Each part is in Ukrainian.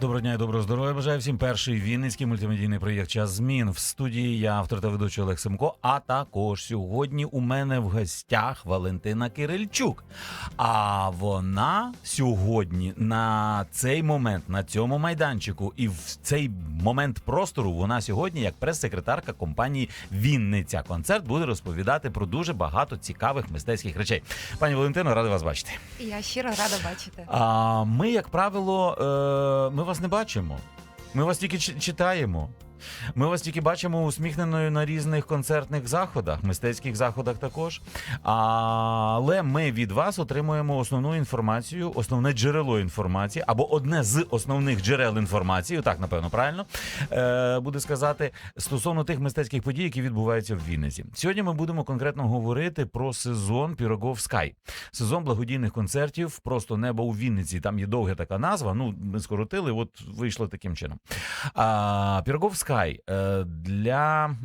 Доброго дня і доброго здоров'я. Бажаю всім перший вінницький мультимедійний проєкт Час змін. В студії я автор та ведучий Олег Семко. А також сьогодні у мене в гостях Валентина Кирильчук. А вона сьогодні на цей момент, на цьому майданчику, і в цей момент простору вона сьогодні, як прес-секретарка компанії Вінниця. Концерт буде розповідати про дуже багато цікавих мистецьких речей. Пані Валентино, радий вас бачити. Я щиро рада бачити. А ми, як правило, е, ми вас не бачимо. Ми вас тільки читаємо. Ми вас тільки бачимо усміхненою на різних концертних заходах, мистецьких заходах також. Але ми від вас отримуємо основну інформацію, основне джерело інформації, або одне з основних джерел інформації, так напевно, правильно е, буде сказати, стосовно тих мистецьких подій, які відбуваються в Вінниці. Сьогодні ми будемо конкретно говорити про сезон Пірогов Скай. Сезон благодійних концертів просто небо у Вінниці. Там є довга така назва. Ну, ми скоротили, от вийшло таким чином. Пірогов Скай е, для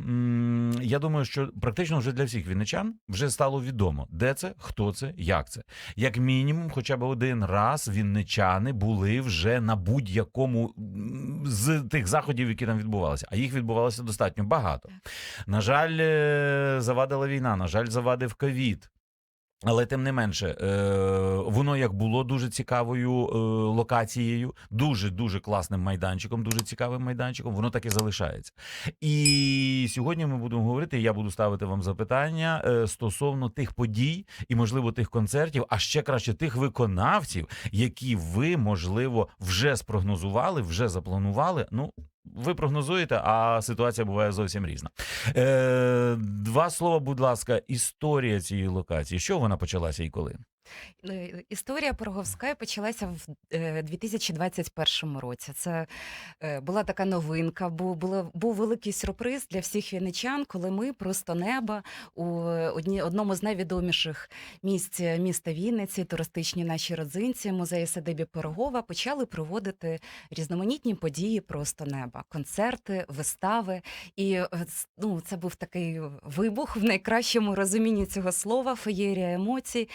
я думаю, що практично вже для всіх вінничан вже стало відомо, де це, хто це, як це. Як мінімум, хоча б один раз вінничани були вже на будь-якому з тих заходів, які там відбувалися. А їх відбувалося достатньо багато. На жаль, е, завадила війна, на жаль, завадив ковід. Але тим не менше, е, воно як було дуже цікавою е, локацією, дуже дуже класним майданчиком, дуже цікавим майданчиком, воно так і залишається. І сьогодні ми будемо говорити. Я буду ставити вам запитання е, стосовно тих подій і, можливо, тих концертів, а ще краще тих виконавців, які ви, можливо, вже спрогнозували, вже запланували. Ну. Ви прогнозуєте, а ситуація буває зовсім різна. Е, два слова, будь ласка, історія цієї локації. Що вона почалася і коли? Е, Історія Пироговська почалася в е, 2021 році. Це е, була така новинка, бо було, був великий сюрприз для всіх вінничан, коли ми просто неба у одні, одному з найвідоміших місць міста Вінниці, туристичні наші родзинці, музеї садибі Пирогова, почали проводити різноманітні події просто неба, концерти, вистави. І е, ну, це був такий вибух в найкращому розумінні цього слова, феєрія емоцій,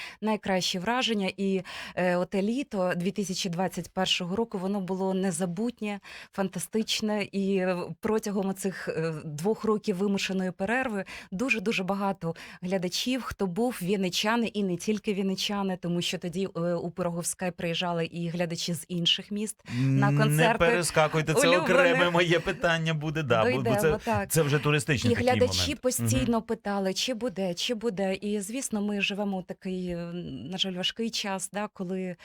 найкращі враження. І е, оте літо 2021 року воно було незабутнє, фантастичне. І е, протягом цих двох років вимушеної перерви дуже дуже багато глядачів, хто був вінничани і не тільки вінничани, тому що тоді е, у Пироговська приїжджали і глядачі з інших міст. На Не перескакуйте, це улюблених. окреме моє питання буде. Да, бо, бо це, так. це вже туристичний І такий глядачі момент. постійно питали, чи буде, чи буде. І звісно, ми живемо такий, е, на жаль, важкий час, да, коли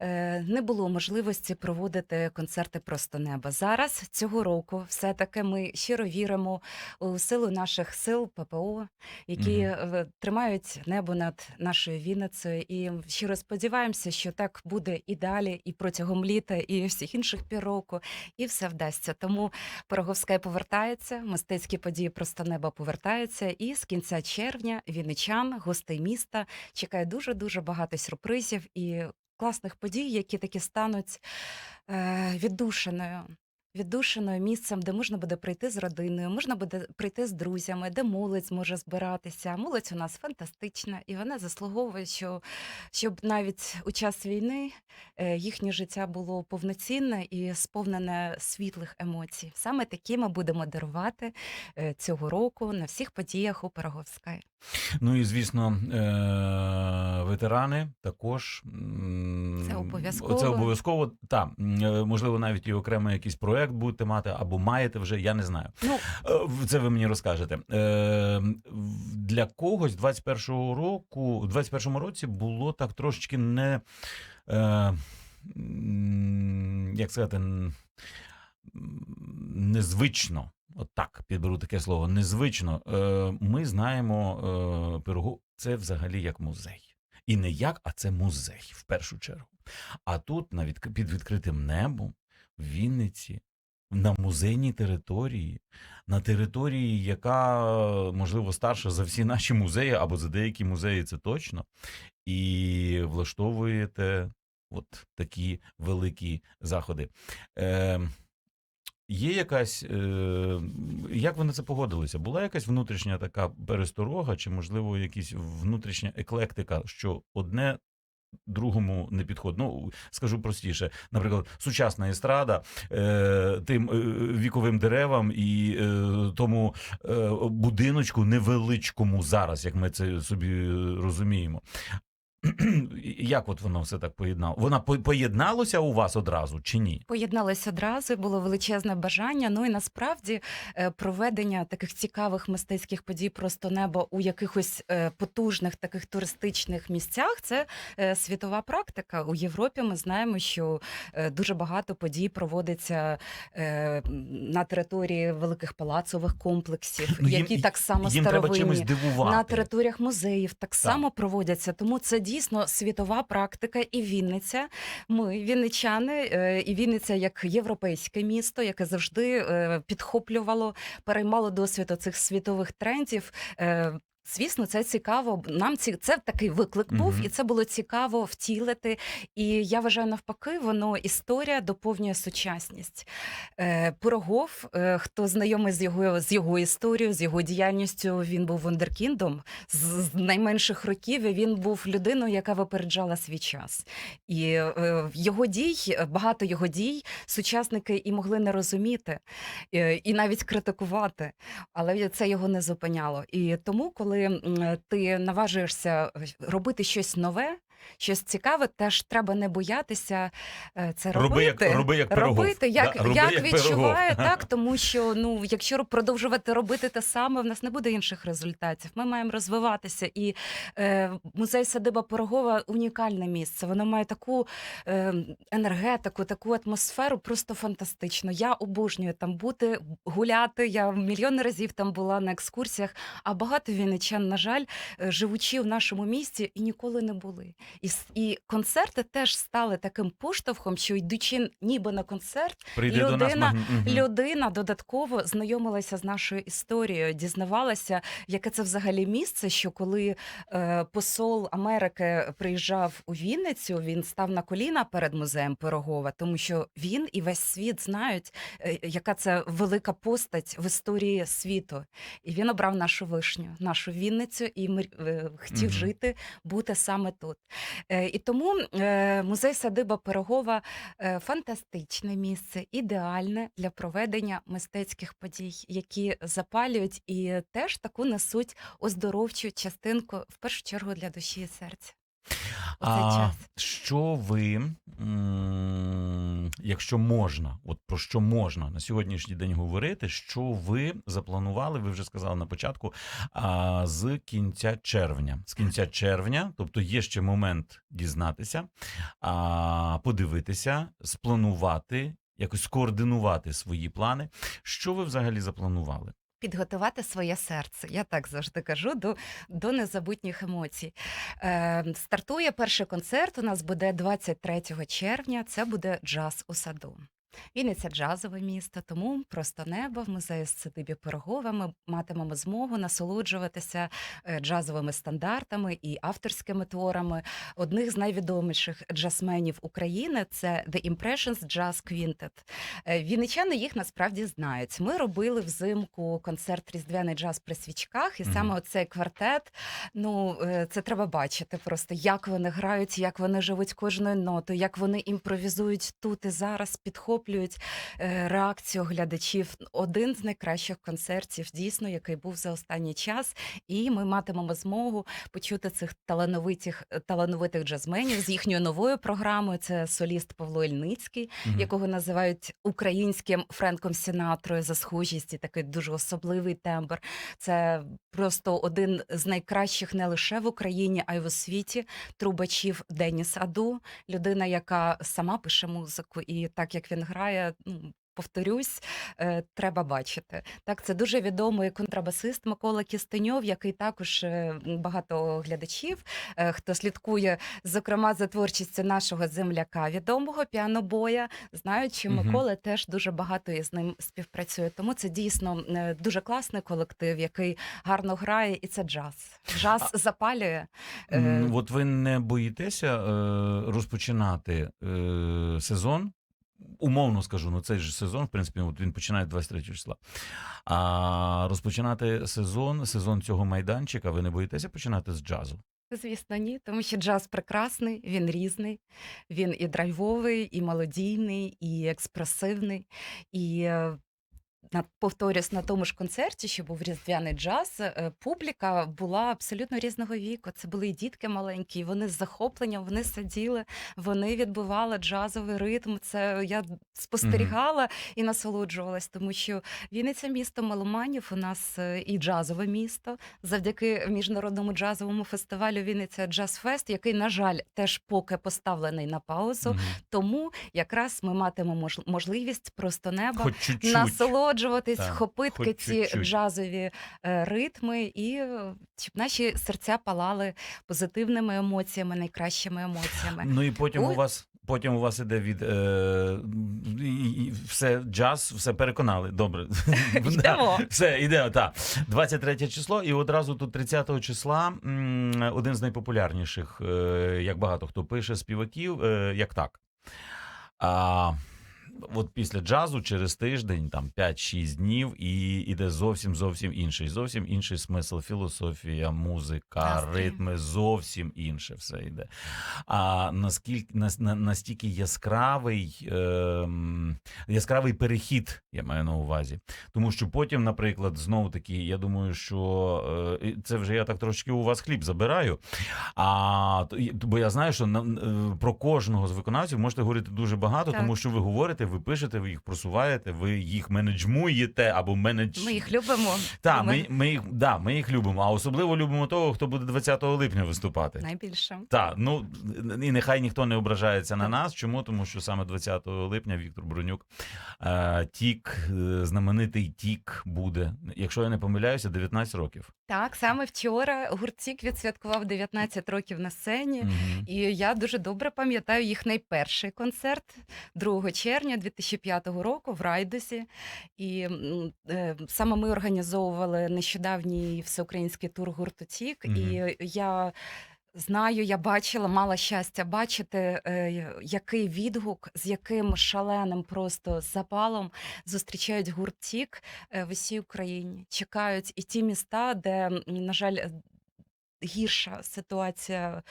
е, не було можливості проводити концерти просто неба. Зараз цього року все-таки ми щиро віримо у силу наших сил ППО, які е, тримають небо над нашою Вінницею. І щиро сподіваємося, що так буде і далі, і протягом літа, і всіх інших півроку, і все вдасться. Тому Пироговська повертається, мистецькі події просто неба повертаються. І з кінця червня вінничан, гостей міста чекає дуже дуже багато сюрпризів і класних подій, які таки стануть е, віддушиною. Віддушиною місцем, де можна буде прийти з родиною, можна буде прийти з друзями, де молодь зможе збиратися. Молодь у нас фантастична, і вона заслуговує, що, щоб навіть у час війни е, їхнє життя було повноцінне і сповнене світлих емоцій. Саме такі ми будемо дарувати е, цього року на всіх подіях у Пироговська. Ну і звісно, е- ветерани також Це обов'язково. Це обов'язково. Так, можливо, навіть і окремий якийсь проект будете мати або маєте вже, я не знаю. Ну, Е, Це ви мені розкажете. Е, Для когось 21-го року, у 21-му році було так трошечки не. Е, як сказати, незвично. От так підберу таке слово. Незвично. Е, Ми знаємо е, пирогу. Це взагалі як музей. І не як, а це музей в першу чергу. А тут на відк- під відкритим небом в Вінниці, на музейній території, на території, яка можливо старша за всі наші музеї, або за деякі музеї, це точно. І влаштовуєте от такі великі заходи. Е, Є якась, е, як ви на це погодилися? Була якась внутрішня така пересторога, чи, можливо, якась внутрішня еклектика, що одне другому не підходить. Ну скажу простіше, наприклад, сучасна естрада е, тим е, віковим деревам і е, тому е, будиночку невеличкому зараз, як ми це собі розуміємо. Як от воно все так поєднало? Вона по- поєдналося у вас одразу чи ні? Поєдналися одразу, було величезне бажання. Ну і насправді е, проведення таких цікавих мистецьких подій просто небо у якихось е, потужних таких туристичних місцях. Це е, світова практика. У Європі ми знаємо, що дуже багато подій проводиться на території великих палацових комплексів, Ну, їм- які так само Їм треба чимось дивувати. На територіях музеїв так само проводяться, тому це дійсно світова практика. І Вінниця. Ми вінничани, е, і Вінниця як європейське місто, яке завжди е, підхоплювало, переймало досвід оцих світових трендів. Звісно, це цікаво. Нам ці це такий виклик був, Мгм. і це було цікаво втілити. І я вважаю, навпаки, воно історія доповнює сучасність. Е, Пирогов, е, хто знайомий з його з його історією, з його діяльністю, він був вундеркіндом з, з найменших років. і Він був людиною, яка випереджала свій час. І е, його дій, багато його дій, сучасники і могли не розуміти, е, і навіть критикувати, але це його не зупиняло. І тому, коли м, ти наважуєшся робити щось нове. Щось цікаве, теж треба не боятися е, це робити. Роби як, роби як пирогов. Робити, як, Да, роби як, як відчуває, пирогов. так тому що ну, якщо продовжувати робити те саме, в нас не буде інших результатів. Ми маємо розвиватися. І е, музей садиба Пирогова унікальне місце. Воно має таку е, енергетику, таку атмосферу, просто фантастично. Я обожнюю там бути, гуляти. Я мільйони разів там була на екскурсіях. А багато вінничан, на жаль, е, живучи в нашому місті, і ніколи не були. І, і концерти теж стали таким поштовхом, що йдучи ніби на концерт, Прийде до нас людина- людина додатково знайомилася з нашою історією, дізнавалася, яке це взагалі місце. Що коли е, посол Америки приїжджав у Вінницю, він став на коліна перед музеєм Пирогова, тому що він і весь світ знають, е, яка це велика постать в історії світу. І він обрав нашу вишню, нашу Вінницю, і мир- е, хотів Мгм. жити, бути саме тут. Е, І тому е, музей садиба Пирогова е, фантастичне місце, ідеальне для проведення мистецьких подій, які запалюють і теж таку несуть оздоровчу частинку в першу чергу для душі і серця. А, що ви, якщо можна, от про що можна на сьогоднішній день говорити, що ви запланували, ви вже сказали на початку, а, з кінця червня. З кінця червня, тобто є ще момент дізнатися, а, подивитися, спланувати, якось скоординувати свої плани. Що ви взагалі запланували? Підготувати своє серце. Я так завжди кажу до, до незабутніх емоцій. Е, стартує перший концерт. У нас буде 23 червня. Це буде джаз у саду. Вінниця джазове місто, тому просто небо в музеї Сидибі Пирогова ми матимемо змогу насолоджуватися е, джазовими стандартами і авторськими творами. Одних з найвідоміших джазменів України це The Impressions Jazz Quintet. Е, Вінничани їх насправді знають. Ми робили взимку концерт Різдвяний джаз при свічках, і саме оцей квартет. Ну е, це треба бачити просто, як вони грають, як вони живуть кожною нотою, як вони імпровізують тут і зараз, підхоплюють е, реакцію глядачів. Один з найкращих концертів, дійсно, який був за останній час. І ми матимемо змогу почути цих талановитих талановитих джазменів з їхньою новою програмою. Це соліст Павло Ільницький Мгм. якого називають українським Френком Сінатрою за схожість і такий дуже особливий тембр. Це просто один з найкращих не лише в Україні, а й в світі трубачів Деніс Аду, людина, яка сама пише музику, і так як він грає, ну. Повторюсь, е, треба бачити. Так, це дуже відомий контрабасист Микола Кістеньов, який також е, багато глядачів, е, хто слідкує зокрема за творчістю нашого земляка, відомого піанобоя, знають, що Мгм. Микола теж дуже багато із ним співпрацює. Тому це дійсно дуже класний колектив, який гарно грає, і це джаз. Джаз запалює. Е, От ви не боїтеся розпочинати сезон? Умовно скажу, ну цей же сезон, в принципі, от він починає 23 числа. А розпочинати сезон, сезон цього майданчика, ви не боїтеся починати з джазу? Звісно, ні, тому що джаз прекрасний, він різний, він і драйвовий, і мелодійний, і експресивний. І е, на, повторюсь, на тому ж концерті, що був різдвяний джаз, е, публіка була абсолютно різного віку. Це були і дітки маленькі, і вони з захопленням вони сиділи, вони відбивали джазовий ритм. Це я спостерігала і насолоджувалась, тому що Вінниця місто меломанів. У нас е, і джазове місто завдяки міжнародному джазовому фестивалю Вінниця Джаз Фест, який, на жаль, теж поки поставлений на паузу. Тому якраз ми матимемо можливість просто неба чуть-чуть. Насолоджуватись, Так, хопитки ці чуть-чуть. джазові е, ритми, і щоб наші серця палали позитивними емоціями, найкращими емоціями. Ну і потім у Ой. вас. Потім у вас іде від е, і, і все джаз, все переконали. Добре. Йдемо. Да, Все, йде, так. 23 число, і одразу тут 30 числа один з найпопулярніших, е, як багато хто пише, співаків, е, як так. А, от після джазу через тиждень, там 5-6 днів, і іде зовсім зовсім інший. Зовсім інший смисл, філософія, музика, ритми, зовсім інше все йде. А наскільки нас- на, настільки яскравий, ем, яскравий перехід, я маю на увазі. Тому що потім, наприклад, знову таки, я думаю, що е, це вже я так трошки у вас хліб забираю. А бо я знаю, що на, е, про кожного з виконавців можете говорити дуже багато, Так. тому що ви говорите, ви пишете, ви їх просуваєте, ви їх менеджмуєте або менедж... Ми їх любимо. Так, Ми- ми, їх, да, ми їх любимо, а особливо любимо того, хто буде 20 липня виступати. найбільше. Так, ну і нехай ніхто не ображається на нас. Чому? Тому що саме 20 липня Віктор Бронюк е, тік, е, знаменитий тік буде. Якщо я не помиляюся, 19 років. Так, саме вчора гуртік відсвяткував 19 років на сцені. Мгм. І я дуже добре пам'ятаю їх найперший концерт 2 червня 2005 року в Райдусі. І е, саме ми організовували нещодавній всеукраїнський тур гурту Тік. Мгм. І я. Знаю, я бачила, мала щастя бачити, е, який відгук, з яким шаленим просто запалом зустрічають гурт Тік е, в усій Україні. Чекають і ті міста, де, на жаль, гірша ситуація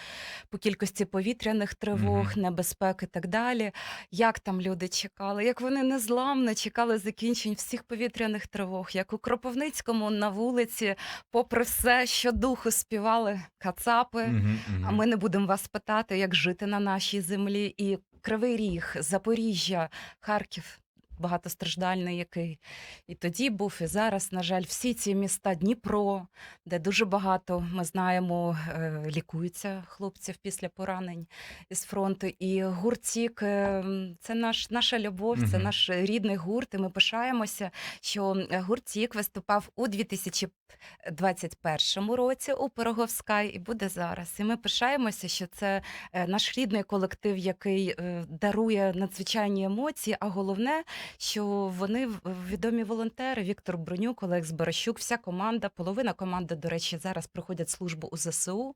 по кількості повітряних тривог, Мгм. небезпек і так далі. Як там люди чекали, як вони незламно чекали закінчень всіх повітряних тривог, як у Кропивницькому на вулиці, попри все, що духу співали кацапи. Мгм, мгм. А ми не будемо вас питати, як жити на нашій землі. І Кривий Ріг, Запоріжжя, Харків. Багатостраждальний, який і тоді був, і зараз, на жаль, всі ці міста Дніпро, де дуже багато ми знаємо, е, лікуються хлопців після поранень із фронту. І гуртік е, це наш, наша любов, це наш рідний гурт. І ми пишаємося, що е, гуртік виступав у 2021 році у Пироговськай і буде зараз. І ми пишаємося, що це наш рідний колектив, який дарує надзвичайні емоції. А головне, що вони відомі волонтери. Віктор Бронюк, Олег Зборощук, вся команда, половина команди, до речі, зараз проходять службу у ЗСУ,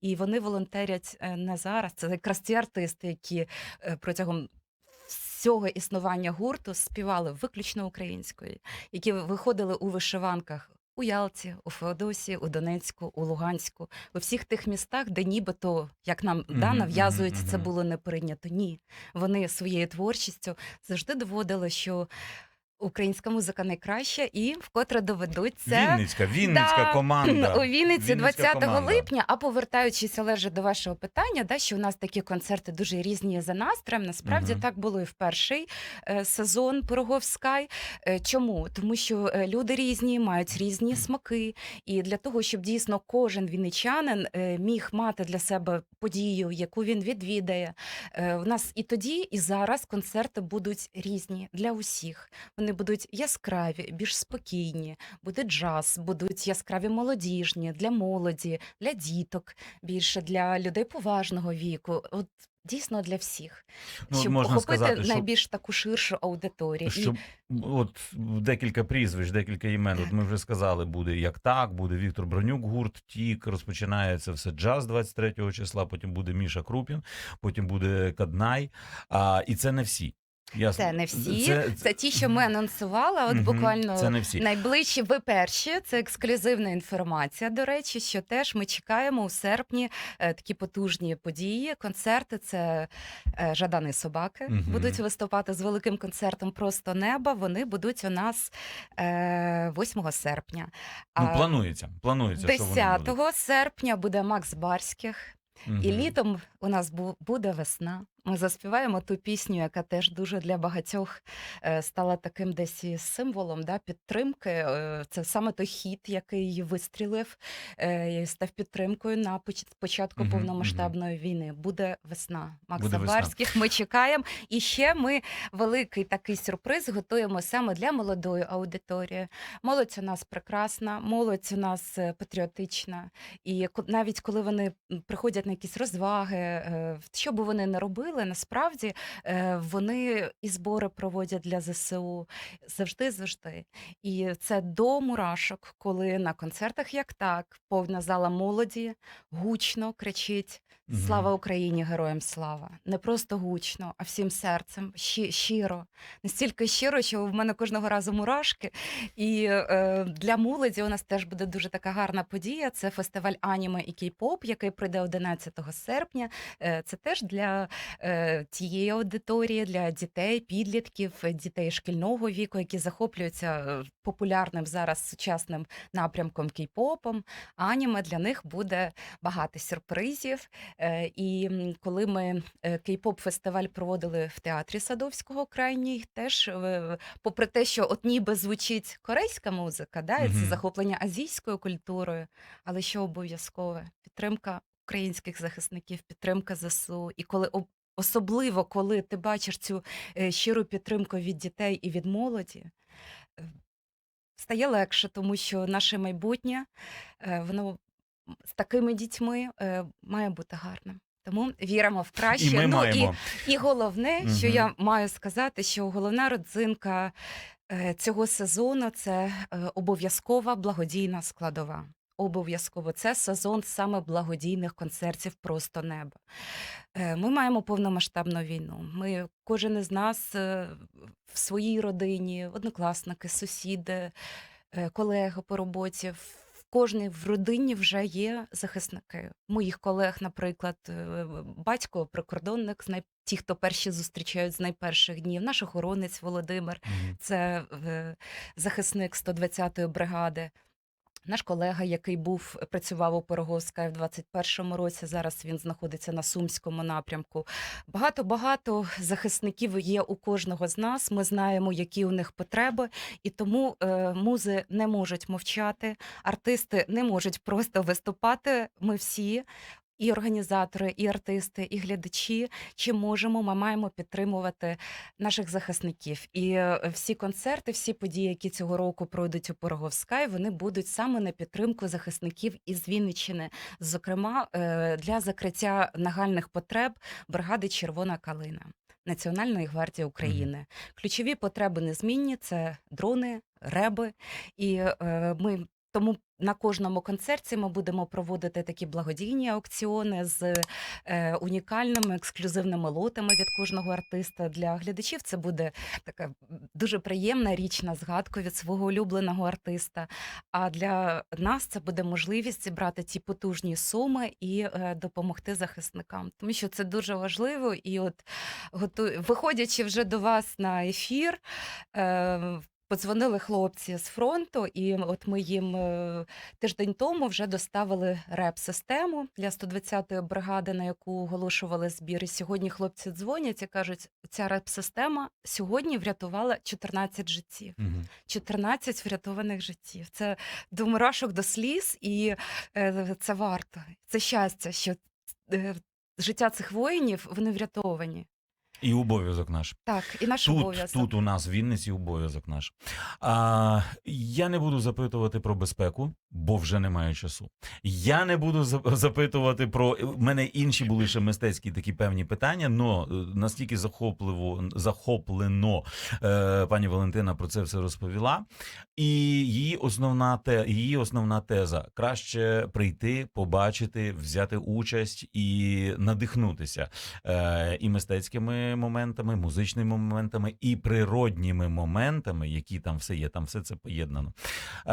і вони волонтерять е, не зараз. Це якраз ті артисти, які е, протягом. Всього існування гурту співали виключно українською, які виходили у вишиванках у Ялті, у Феодосії, у Донецьку, у Луганську, у всіх тих містах, де нібито, як нам да, Мгм, нав'язують, мгм, це було не прийнято. Ні, вони своєю творчістю завжди доводили, що українська музика найкраща, і вкотре доведуть це. Вінницька, Вінницька Да, команда. У Вінниці Вінницька 20 команда. липня. А повертаючись Олеже до вашого питання, да, що у нас такі концерти дуже різні за настроєм. Насправді Мгм. так було і в перший е, сезон Пироговскай. Е, чому? Тому що е, люди різні, мають різні смаки. І для того, щоб дійсно кожен вінничанин е, міг мати для себе подію, яку він відвідає. Е, у нас і тоді, і зараз концерти будуть різні для усіх. Вони будуть яскраві, більш спокійні, буде джаз, будуть яскраві молодіжні для молоді, для діток, більше для людей поважного віку. От дійсно для всіх, Ну, щоб можна охопити сказати, що найбільш таку ширшу аудиторію. Що І от декілька прізвищ, декілька імен. От ми вже сказали, буде як так, буде Віктор Бронюк, гурт Тік. Розпочинається все джаз 23 числа. Потім буде Міша Крупін, потім буде Каднай. А, і це не всі. Ясно. Це не всі, Це, це, ті, що ми анонсували. От Мгм, буквально це не всі. найближчі. Ви перші. Це ексклюзивна інформація. До речі, що теж ми чекаємо у серпні е, такі потужні події. Концерти це е, Жадани собаки Мгм. будуть виступати з великим концертом Просто неба. Вони будуть у нас е, 8 серпня. Ну, А планується. Планується, що вони 10 будуть. серпня буде Макс Барських. І літом у нас буде весна. Ми заспіваємо ту пісню, яка теж дуже для багатьох е, стала таким десь і символом да, підтримки. Е, Це саме той хіт, який вистрілив е, і став підтримкою на початку Мгм, повномасштабної війни. Буде весна. Макса. Барських. Ми чекаємо. І ще ми великий такий сюрприз готуємо саме для молодої аудиторії. Молодь у нас прекрасна, молодь у нас е, патріотична. І навіть коли вони приходять на якісь розваги, е, що би вони не робили, насправді е, вони і збори проводять для ЗСУ завжди, завжди. І це до мурашок, коли на концертах, як так, повна зала молоді гучно кричить. Слава Україні, героям слава! Не просто гучно, а всім серцем, щи- щиро. Настільки щиро, що в мене кожного разу мурашки. І е, для молоді у нас теж буде дуже така гарна подія. Це фестиваль аніме і кей-поп, який прийде 11 серпня. Е, це теж для е, тієї аудиторії, для дітей, підлітків, дітей шкільного віку, які захоплюються е, популярним зараз сучасним напрямком кей-попом. Аніме для них буде багато сюрпризів. Е, І коли ми е, кей-поп фестиваль проводили в театрі Садовського крайній, теж е, попри те, що от ніби звучить корейська музика, да, і це захоплення азійською культурою, але що обов'язкове підтримка українських захисників, підтримка ЗСУ. І коли особливо коли ти бачиш цю щиру підтримку від дітей і від молоді. Стає легше, тому що наше майбутнє воно з такими дітьми е, має бути гарним. Тому віримо в краще. І ми ну, маємо. і, і головне, що я маю сказати, що головна родзинка е, цього сезону це е, обов'язкова благодійна складова. Обов'язково це сезон саме благодійних концертів просто неба. Ми маємо повномасштабну війну. Ми кожен із нас в своїй родині, однокласники, сусіди, колеги по роботі. Кожній в родині вже є захисники. Моїх колег, наприклад, е, батько прикордонник, з най... ті, хто перші зустрічають з найперших днів, наш охоронець Володимир, це е, захисник 120-ї бригади. Наш колега, який був працював у Пироговська в 21-му році, зараз він знаходиться на сумському напрямку. Багато багато захисників є у кожного з нас. Ми знаємо, які у них потреби, і тому е, музи не можуть мовчати, артисти не можуть просто виступати. Ми всі. І організатори, і артисти, і глядачі, чи можемо, ми маємо підтримувати наших захисників. І е, всі концерти, всі події, які цього року пройдуть у Пироговськай, вони будуть саме на підтримку захисників із Вінниччини, зокрема е, для закриття нагальних потреб бригади Червона калина. Національної гвардії України ключові потреби незмінні це дрони, реби, і е, ми тому на кожному концерті ми будемо проводити такі благодійні аукціони з е, унікальними ексклюзивними лотами від кожного артиста. Для глядачів це буде така дуже приємна річ на згадку від свого улюбленого артиста. А для нас це буде можливість зібрати ті потужні суми і е, допомогти захисникам, тому що це дуже важливо. І от готу... виходячи вже до вас на ефір. Е, Подзвонили хлопці з фронту, і от ми їм е, тиждень тому вже доставили реп-систему для 120-ї бригади, на яку оголошували збір. І сьогодні хлопці дзвонять і кажуть, ця реп-система сьогодні врятувала 14 життів. Мгм. 14 врятованих життів. Це до мурашок, до сліз, і е, це варто. Це щастя, що е, життя цих воїнів вони врятовані. І обов'язок наш. Так, і наш Тут, обов'язок. тут у нас в Вінниці обов'язок наш. А, я не буду запитувати про безпеку, бо вже немає часу. Я не буду запитувати про в мене інші були ще мистецькі такі певні питання. но е, настільки захопливо захоплено е, пані Валентина про це все розповіла. І її основна те, її основна теза краще прийти, побачити, взяти участь і надихнутися е, і мистецькими моментами, музичними моментами і природніми моментами, які там все є, там все це поєднано. Е,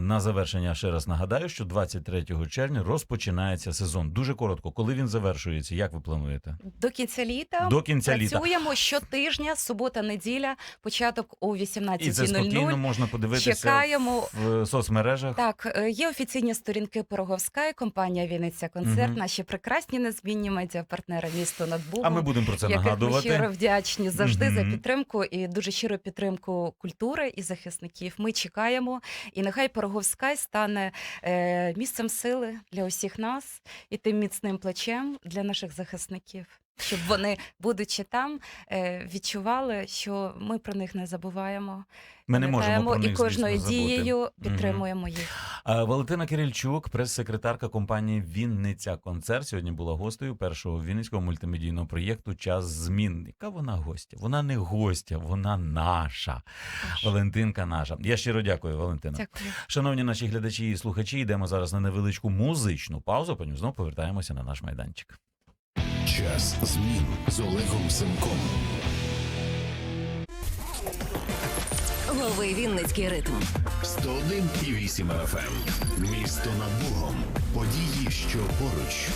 на завершення ще раз нагадаю, що 23 червня розпочинається сезон. Дуже коротко, коли він завершується, як ви плануєте? До кінця літа До кінця літа. працюємо щотижня, субота, неділя, початок о І це спокійно можна подивитися Чекаємо. в соцмережах. Так, е, є офіційні сторінки Пороговська, компанія Вінниця Концерт, Мгм. наші прекрасні незмінні медіапартнери місто над Бугом. А ми будемо про це яких ми щиро вдячні завжди за підтримку і дуже щиро підтримку культури і захисників. Ми чекаємо, і нехай Пороговська стане е, місцем сили для усіх нас і тим міцним плечем для наших захисників. Щоб вони, будучи там, е, відчували, що ми про них не забуваємо. Ми не можемо про них, і кожною звісно, дією підтримуємо їх. Валентина Кирильчук, прес-секретарка компанії Вінниця Концерт, сьогодні була гостею першого вінницького мультимедійного проєкту Час змін. Яка вона гостя? Вона не гостя, вона наша. Валентинка наша. Я щиро дякую, Валентина. Дякую. Шановні наші глядачі і слухачі, йдемо зараз на невеличку музичну паузу. Потім знову повертаємося на наш майданчик. Час змін з Олегом Семком. Лови Вінницький ритм. 101,8 FM. Місто над Богом. Події, що поруч.